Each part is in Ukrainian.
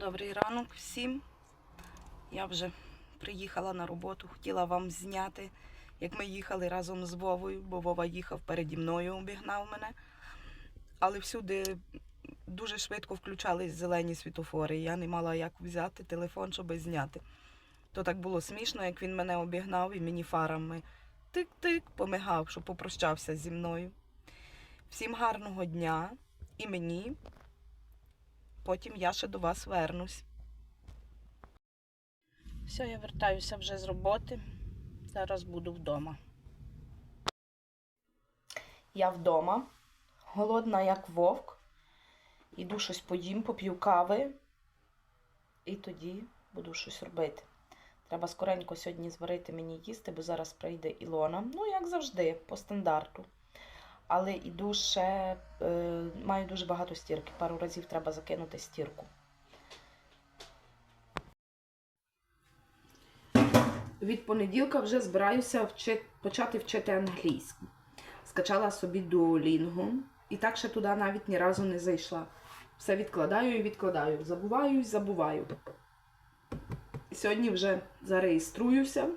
Добрий ранок всім. Я вже приїхала на роботу, хотіла вам зняти, як ми їхали разом з Вовою, бо Вова їхав переді мною, обігнав мене. Але всюди дуже швидко включались зелені світофори. Я не мала як взяти телефон, щоб зняти. То так було смішно, як він мене обігнав і мені фарами тик-тик помигав, щоб попрощався зі мною. Всім гарного дня і мені. Потім я ще до вас вернусь. Все, я вертаюся вже з роботи. Зараз буду вдома. Я вдома, голодна, як вовк. Іду щось поїм, поп'ю кави. І тоді буду щось робити. Треба скоренько сьогодні зварити мені їсти, бо зараз прийде Ілона. Ну, як завжди, по стандарту. Але іду ще, е, маю дуже багато стірки. Пару разів треба закинути стірку. Від понеділка вже збираюся вчи- почати вчити англійську. Скачала собі Duolingo і так ще туди навіть ні разу не зайшла. Все відкладаю і відкладаю. Забуваю і забуваю. Сьогодні вже зареєструюся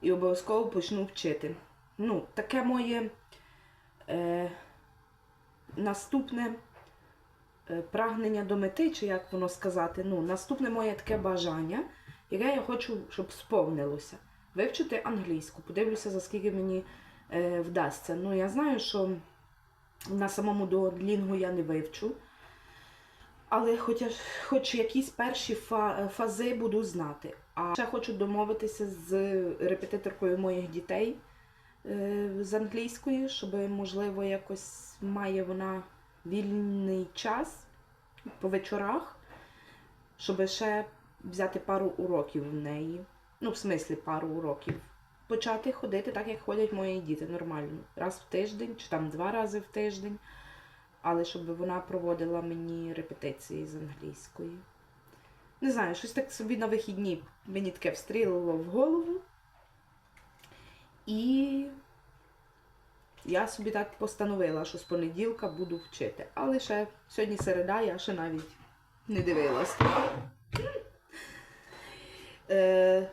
і обов'язково почну вчити. Ну, таке моє е, наступне е, прагнення до мети, чи як воно сказати, ну, наступне моє таке бажання, яке я хочу, щоб сповнилося. Вивчити англійську. Подивлюся, за скільки мені е, вдасться. Ну, я знаю, що на самому Duolingo я не вивчу. Але хоч, хоч якісь перші фа- фази буду знати. А ще хочу домовитися з репетиторкою моїх дітей з англійської, щоб, можливо, якось має вона вільний час по вечорах, щоб ще взяти пару уроків в неї. Ну, в смислі, пару уроків. Почати ходити так, як ходять мої діти, нормально. Раз в тиждень, чи там два рази в тиждень. Але щоб вона проводила мені репетиції з англійської. Не знаю, щось так собі на вихідні мені таке встрілило в голову. І я собі так постановила, що з понеділка буду вчити. Але ще сьогодні середа, я ще навіть не дивилась. Е,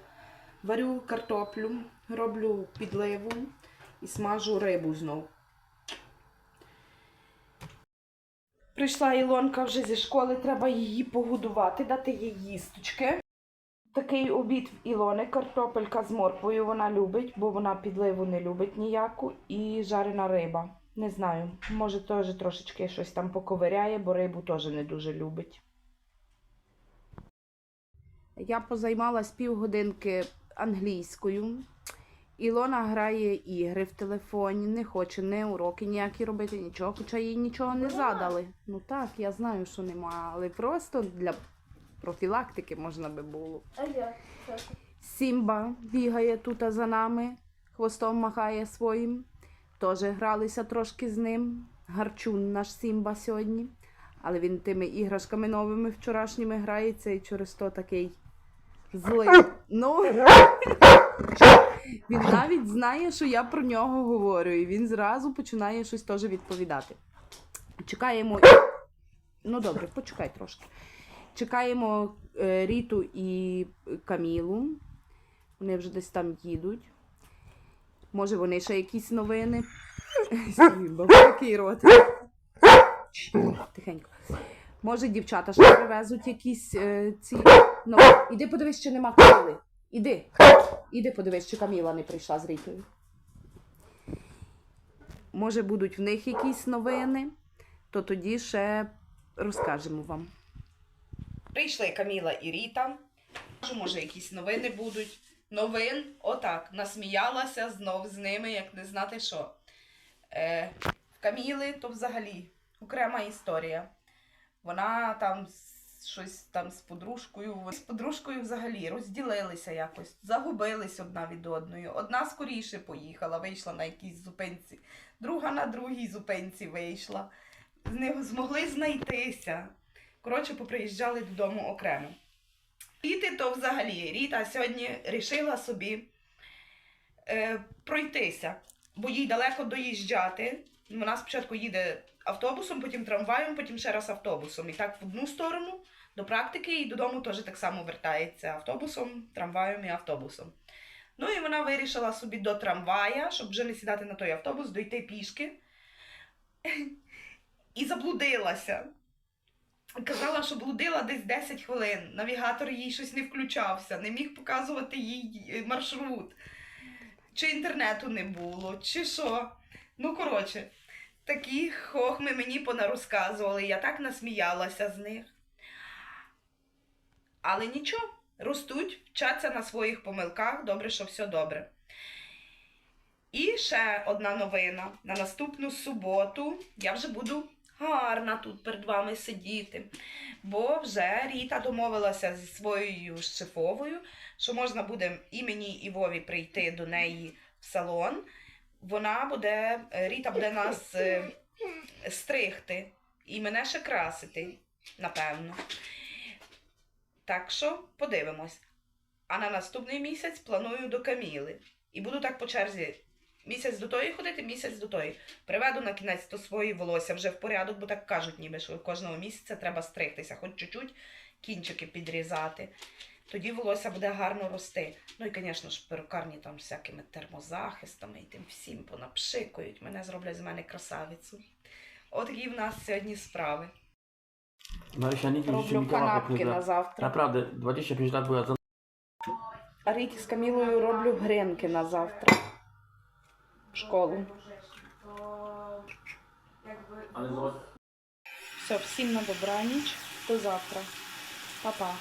варю картоплю, роблю підливу і смажу рибу знов. Прийшла Ілонка вже зі школи, треба її погодувати, дати їй їсточки. Такий обід в Ілони, картопелька з морквою вона любить, бо вона підливу не любить ніяку, і жарена риба. Не знаю, може теж трошечки щось там поковиряє, бо рибу теж не дуже любить. Я позаймалась півгодинки англійською. Ілона грає ігри в телефоні, не хоче не уроки ніякі робити, нічого, хоча їй нічого не задали. Ну так, я знаю, що нема, але просто для профілактики можна би було. А я. Сімба бігає тут за нами, хвостом махає своїм. Теж гралися трошки з ним. Гарчун наш Сімба сьогодні. Але він тими іграшками новими вчорашніми грається і через то такий злий. Ну, він навіть знає, що я про нього говорю, і він зразу починає щось теж відповідати. Чекаємо. Ну добре, почекай трошки. Чекаємо е, Ріту і Камілу. Вони вже десь там їдуть. Може, вони ще якісь новини. Такий рот. Тихенько. Може, дівчата ще привезуть якісь е, ці. Ну, іди подивись, чи нема Каміли. Іди. Іди подивись, чи Каміла не прийшла з Рітою. Може, будуть в них якісь новини, то тоді ще розкажемо вам. Прийшли Каміла і Ріта. Може, якісь новини будуть. Новин, отак, насміялася знов з ними, як не знати що. Е, Каміли то взагалі окрема історія. Вона там щось там з подружкою. З подружкою взагалі розділилися якось, загубились одна від одної. Одна скоріше поїхала, вийшла на якійсь зупинці, друга на другій зупинці вийшла. З них змогли знайтися. Коротше, поприїжджали додому окремо. Ріти то взагалі. Ріта сьогодні рішила собі е, пройтися, бо їй далеко доїжджати. Вона спочатку їде автобусом, потім трамваєм, потім ще раз автобусом. І так в одну сторону до практики, і додому теж так само вертається автобусом, трамваєм і автобусом. Ну і вона вирішила собі до трамвая, щоб вже не сідати на той автобус, дойти пішки. І заблудилася. Казала, що блудила десь 10 хвилин. Навігатор їй щось не включався, не міг показувати їй е, маршрут. Чи інтернету не було, чи що. Ну, коротше, такі хохми мені понарозказували, я так насміялася з них. Але нічого, ростуть, вчаться на своїх помилках, добре, що все добре. І ще одна новина. На наступну суботу я вже буду гарна тут перед вами сидіти. Бо вже Ріта домовилася зі своєю шефовою, що можна буде і мені, і Вові прийти до неї в салон. Вона буде, е, Ріта буде нас е, стригти і мене ще красити, напевно. Так що подивимось. А на наступний місяць планую до Каміли. І буду так по черзі місяць до тої ходити, місяць до тої. Приведу на кінець то свої волосся вже в порядок, бо так кажуть, ніби що кожного місяця треба стригтися, хоч чуть-чуть кінчики підрізати. Тоді волосся буде гарно рости. Ну і, звісно ж, перукарні там всякими термозахистами і тим всім понапшикують. Мене зроблять з мене красавицю. От такі в нас сьогодні справи. Marysia nigdy w życiu Роблю mi kanapek канапки nie на da. завтра. Naprawdę, 25 lat była za... А Ріті з Камілою роблю гренки на завтра. Школу. Все, всім на добраніч. До завтра. Па-па.